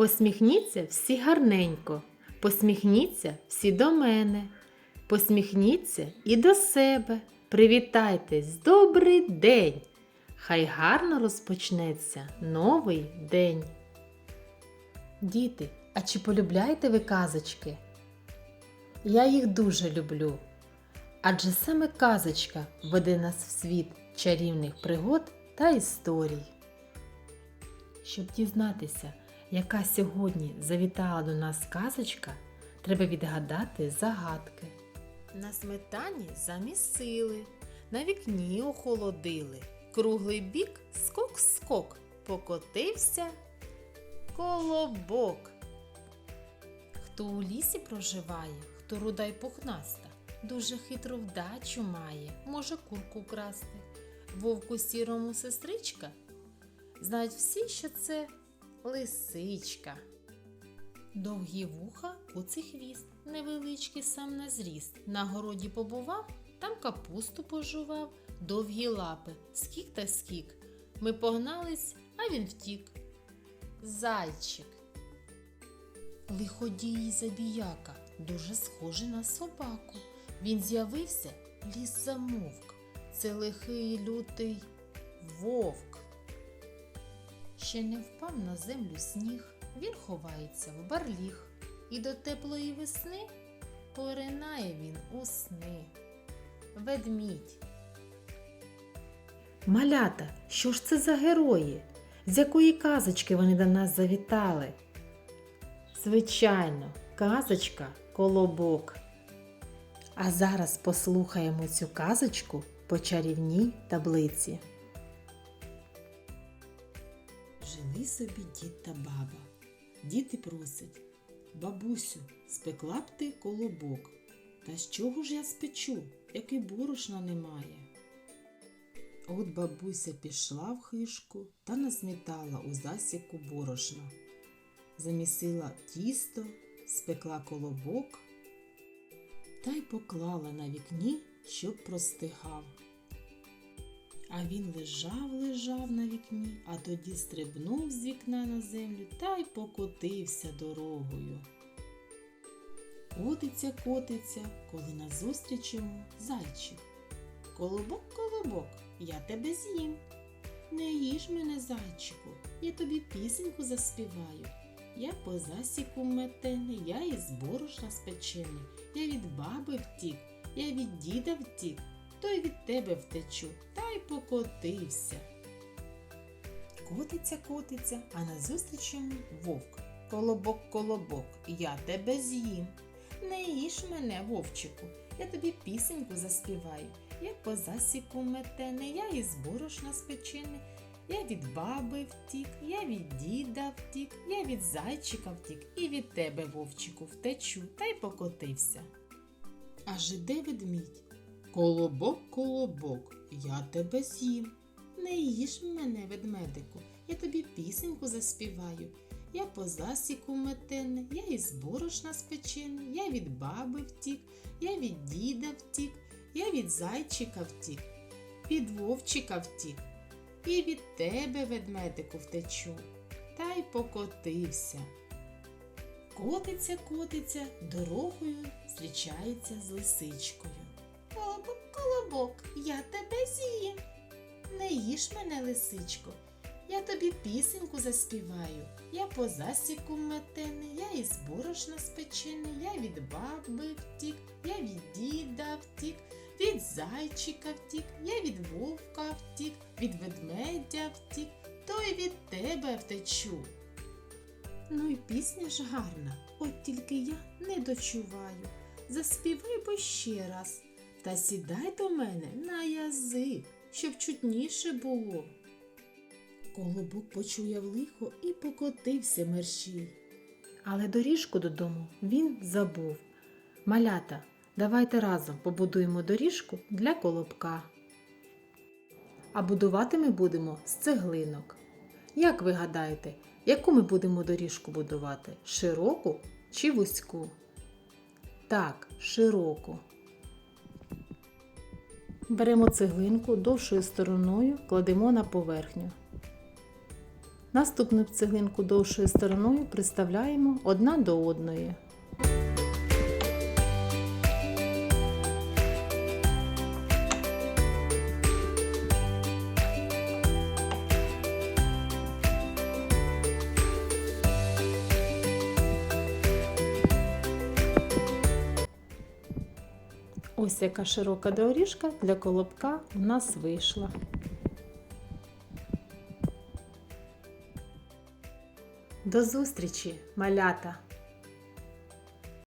Посміхніться всі гарненько, посміхніться всі до мене, посміхніться і до себе. Привітайтесь, добрий день! Хай гарно розпочнеться новий день. Діти, а чи полюбляєте ви казочки? Я їх дуже люблю. Адже саме казочка веде нас в світ чарівних пригод та історій. Щоб дізнатися, яка сьогодні завітала до нас казочка, треба відгадати загадки. На сметані замісили, на вікні охолодили. Круглий бік скок-скок, покотився колобок. Хто у лісі проживає, хто руда й пухнаста, дуже хитру вдачу має, може курку красти. Вовку сірому сестричка. Знають всі, що це лисичка. Довгі вуха, куций хвіст, невеличкий сам на зріст. На городі побував, там капусту пожував, довгі лапи, скік та скік. Ми погнались, а він втік. Зайчик. Лиходій забіяка, дуже схожий на собаку. Він з'явився, ліс замовк. Це лихий лютий вовк. Ще не впав на землю сніг, він ховається в барліг, і до теплої весни поринає він у сни. Ведмідь. Малята, що ж це за герої? З якої казочки вони до нас завітали? Звичайно, казочка Колобок. А зараз послухаємо цю казочку по чарівній таблиці. Жили собі дід та баба. Діти просять, бабусю, спекла б ти колобок. Та з чого ж я спечу, як і борошна немає? От бабуся пішла в хишку та насмітала у засіку борошна. Замісила тісто, спекла колобок та й поклала на вікні, щоб простигав. А він лежав, лежав на вікні, а тоді стрибнув з вікна на землю та й покотився дорогою. Котиться, котиться, коли назустріч йому зайчик. Колобок, колобок, я тебе з'їм. Не їж мене, зайчику, я тобі пісеньку заспіваю. Я по засіку метений, я із борошна спечений, я від баби втік, я від діда втік, то й від тебе втечу, та й покотився. Котиться, котиться, а назустріч йому вовк. Колобок, колобок, я тебе з'їм. Не їж мене, вовчику, я тобі пісеньку заспіваю. Я по засіку метений, я із борошна спечений, я від баби втік, я від діда втік, я від зайчика втік і від тебе, вовчику, втечу та й покотився. Аж іде ведмідь. Колобок, колобок, я тебе з'їм. Не їж мене, ведмедику, я тобі пісеньку заспіваю. Я по засіку метений, я із борошна спечений, я від баби втік, я від діда втік, я від зайчика втік, від вовчика втік, і від тебе, ведмедику, втечу, та й покотився. Котиться, котиться, дорогою зустрічається з лисичкою. Колобок, я тебе з'їм. Не їж мене, лисичко, я тобі пісеньку заспіваю. Я по засіку метений, я із борошна спечений, я від баби втік, я від діда втік, від зайчика втік, я від вовка втік, від ведмедя втік, то й від тебе втечу. Ну і пісня ж гарна, от тільки я не дочуваю. Заспівай бо ще раз, та сідай до мене на язик, щоб чутніше було. Колобок почуяв лихо і покотився мерщій. Але доріжку додому він забув. Малята, давайте разом побудуємо доріжку для колобка. А будувати ми будемо з цеглинок. Як ви гадаєте, яку ми будемо доріжку будувати? Широку чи вузьку? Так, широку. Беремо цеглинку довшою стороною, кладемо на поверхню. Наступну цеглинку довшою стороною приставляємо одна до одної. Ось яка широка доріжка для колобка у нас вийшла. До зустрічі, малята!